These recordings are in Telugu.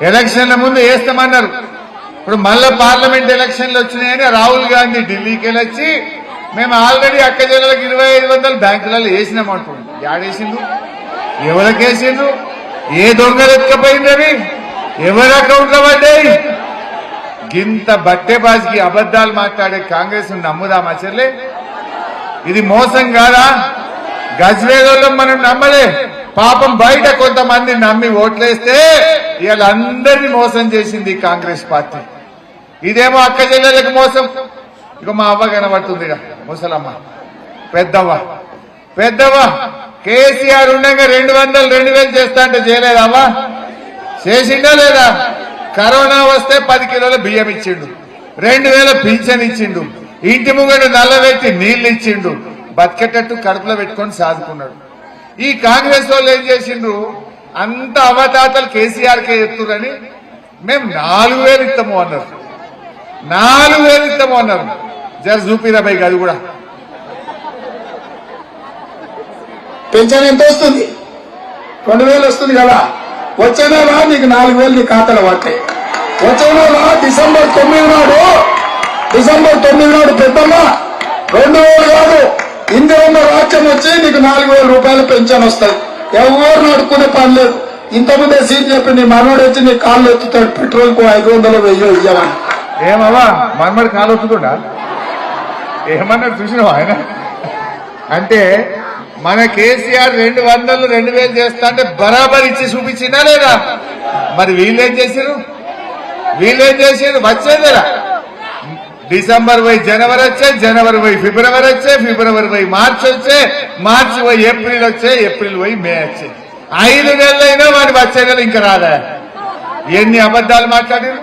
ఎలక్షన్ల ముందు వేస్తామన్నారు. ఇప్పుడు మళ్ళీ పార్లమెంట్ ఎలక్షన్లు వచ్చినాయని రాహుల్ గాంధీ ఢిల్లీకి వెళ్ళొచ్చి మేము ఆల్రెడీ అక్క జిల్లాలకు ఇరవై ఐదు వందలు బ్యాంకులలో వేసినాం అంటుండు యాడేసిండ్రు ఎవరికి వేసిండు ఏ దొంగలు ఎత్తుకపోయింది అవి ఎవరి అకౌంట్లో పడ్డాయి? గింత బట్టేబాజ్కి అబద్ధాలు మాట్లాడే కాంగ్రెస్ నమ్ముదామా చెల్లె? ఇది మోసం కాదా? గజ్వేలలో మనం నమ్మలే. పాపం బయట కొంతమంది నమ్మి ఓట్లేస్తే వీళ్ళందరినీ మోసం చేసింది కాంగ్రెస్ పార్టీ. ఇదేమో అక్క చెల్లెలకు మోసం. ఇక మా అవ్వ కనబడుతుంది ముసలమ్మ. పెద్దవ్వ. పెద్దవ్వ కేసీఆర్ ఉండగా రెండు వందలు రెండు వేలు చేస్తా అంటే చేయలేదవ్వా చేసిండా లేదా? కరోనా వస్తే పది కిలోల బియ్యం ఇచ్చిండు. రెండు వేల పింఛన్ ఇచ్చిండు. ఇంటి ముంగడు నల్లబెట్టి నీళ్ళు ఇచ్చిండు. బతికేటట్టు కడుపులో పెట్టుకొని సాదుకున్నాడు. ఈ కాంగ్రెస్ వాళ్ళు ఏం చేసిండ్రు? అంత అవతాతలు కేసీఆర్ కే ఎత్తురని మేము నాలుగు వేలు ఇస్తాము అన్నారు. నాలుగు వేలు ఇస్తాము అన్నారు. జర చూపిరా బైక్ అది కూడా. పెన్షన్ ఎంత వస్తుంది? రెండు వేలు వస్తుంది కదా. వచ్చే నెల నీకు నాలుగు వేలు నీ ఖాతాలో పడతాయి వచ్చే నెల డిసెంబర్ తొమ్మిది నాడు. డిసెంబర్ తొమ్మిది నాడు పెద్దమ్మ. రెండు వేలు కాదు. ఇందిరమ్మ రాజ్యం వచ్చి నీకు నాలుగు వేల రూపాయలు పెన్షన్ వస్తుంది ఎవరు నడుకునే పని లేదు. ఇంతకుముందే సీట్ చెప్పి నీ మనోడు వచ్చి నీ కాళ్ళు ఎత్తుతాడు. పెట్రోల్కు ఐదు వందలు వెయ్యి ఇవ్వమని ఏమవా మనమడి కాలు వస్తుందా ఏమన్నాడు చూసినావా ఆయన? అంటే మన కేసీఆర్ రెండు వందలు రెండు వేలు చేస్తా అంటే బరాబర్ ఇచ్చి చూపించిందా లేదా? మరి వీళ్ళేం చేశారు వీళ్ళేం చేశారు వచ్చేదేరా. డిసెంబర్ పోయి జనవరి వచ్చే జనవరి పోయి ఫిబ్రవరి వచ్చే ఫిబ్రవరి పోయి మార్చి వచ్చే మార్చి పోయి ఏప్రిల్ వచ్చే ఏప్రిల్ పోయి మే వచ్చే. ఐదు నెలలైనా వాడి వచ్చే నెల ఇంకా రాదా ఎన్ని అబద్ధాలు మాట్లాడారు?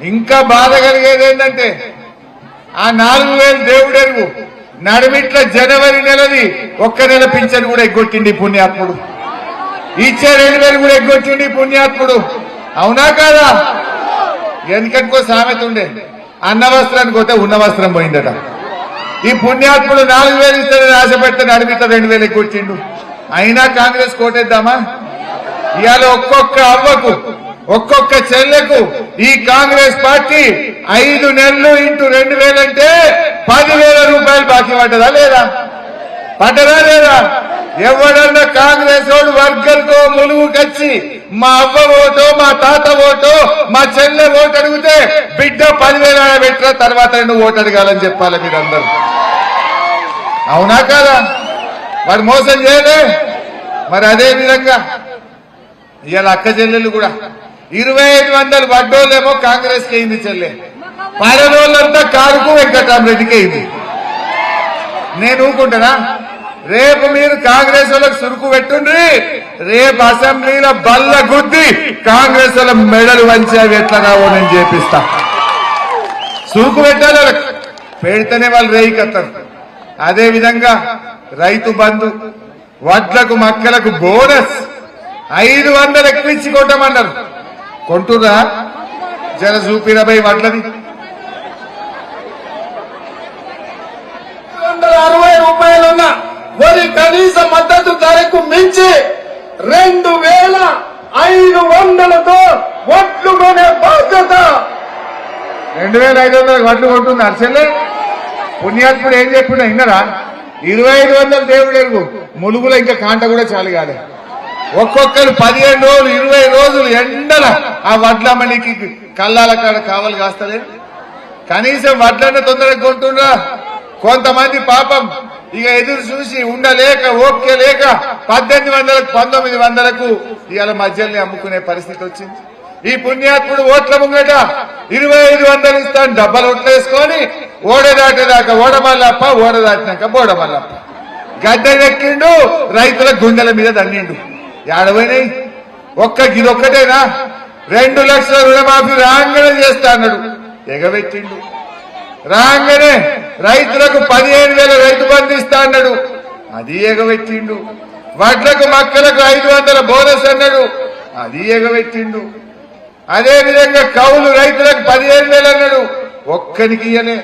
ఇంకా బాధ కలిగేది ఏంటంటే ఆ నాలుగు వేలు దేవుడెరుగు. నడిమిట్ల జనవరి నెలది ఒక్క నెల పింఛన్ కూడా ఎగ్గొట్టింది పుణ్యాత్ముడు. ఇచ్చే రెండు వేలు కూడా ఎగ్గొట్టింది పుణ్యాత్ముడు. అవునా కాదా? ఎందుకనుకో సామెత ఉండే. అన్న వస్త్రానికి పోతే ఉన్న వస్త్రం పోయిందట. ఈ పుణ్యాత్ముడు నాలుగు వేలు ఇస్తాడని ఆశపెడితే నడిమిట్ల రెండు వేలు ఎగ్గొట్టిండు అయినా కాంగ్రెస్ కోటేద్దామా? ఇవాళ ఒక్కొక్క అవ్వకు ఒక్కొక్క చెల్లెకు ఈ కాంగ్రెస్ పార్టీ ఐదు నెలలు ఇంటూ రెండు వేలంటే పదివేల రూపాయలు బాకీ పడ్డదా లేదా? పడ్డదా లేదా? ఎవడన్నా కాంగ్రెస్ వాడు వర్గంతో ములుగుకొచ్చి మా అవ్వ ఓటో మా తాత ఓటో మా చెల్లె ఓటు అడిగితే బిడ్డ పదివేల పెట్టిన తర్వాత నువ్వు ఓటు అడగాలని చెప్పాలి మీరందరూ. అవునా కాదా? వాడు మోసం చేయలే. మరి అదే విధంగా ఇవాళ అక్క చెల్లెలు కూడా ఇరవై ఐదు వందలు వడ్డోళ్ళేమో కాంగ్రెస్కి అయింది చెల్లె. పరలోళ్ళంతా కారుకు వెంకటరామరెడ్డికి అయింది. నేను ఊకుంటానా రేపు మీరు కాంగ్రెస్ వాళ్ళకి సురుకు పెట్టుండ్రి. రేపు అసెంబ్లీలో బల్ల గుద్ది కాంగ్రెస్ వాళ్ళ మెడలు వంచి అవి ఎట్లా నేను చేపిస్తా. సురుకు పెట్టాలి వాళ్ళకి. పెడితేనే వాళ్ళు రేయికత్తారు. అదే విధంగా రైతు బంధు వడ్లకు మక్కలకు బోనస్. ఐదు వందలు ఎక్కువ కొట్టమన్నారు. కొంటురా జర చూపిరబై వడ్లని. రెండు వేల ఐదు వందలతో ఒట్లు కొనే బాధ్యత. రెండు వేల ఐదు వందలకు వడ్లు కొంటుంది అసలే పుణ్యాత్ముడు ఏం చెప్పిండు విన్నరా? ఇరవై ఐదు వందలు దేవుడు ఎరుగు. ములుగులో ఇంకా కాంట కూడా చాలు కాలే. ఒక్కొక్కరు పదిహేను రోజులు ఇరవై రోజులు ఎండల ఆ వడ్లమ్మనికి కళ్ళాల కాడ కావాలి కాస్తలేదు కనీసం వడ్లన్న తొందరగా కొంటుండ్రా కొంతమంది పాపం ఇక ఎదురు చూసి ఉండలేక ఓపిక లేక పద్దెనిమిది వందలకు పంతొమ్మిది వందలకు ఇవాళ మధ్యల్ని అమ్ముకునే పరిస్థితి వచ్చింది. ఈ పుణ్యాత్ముడు ఓట్ల ముంగట ఇరవై ఐదు వందలు ఇస్తాను డబ్బలు ఓట్లేసుకొని ఓడదాటేదాకా ఓడ ఓడదాటినాక ఓడమల్లప్ప ఓడ బోడమల్లప్ప. రైతుల గుండెల మీద దండిండు. ఏడవైనాయి? ఒక్క ఇదొక్కటేనా రెండు లక్షల రుణమాఫీ రాంగనే చేస్తా అన్నాడు. ఎగబెట్టిండు. రాగానే రైతులకు పదిహేను వేల రైతు బంధు ఇస్తా అన్నాడు. అది ఎగవెట్టిండు వడ్లకు మక్కలకు ఐదు వందల బోనస్ అన్నాడు. అది ఎగవెట్టిండు అదేవిధంగా కౌలు రైతులకు పదిహేను వేలు అన్నాడు. ఒక్కనికి ఇయ్యలే.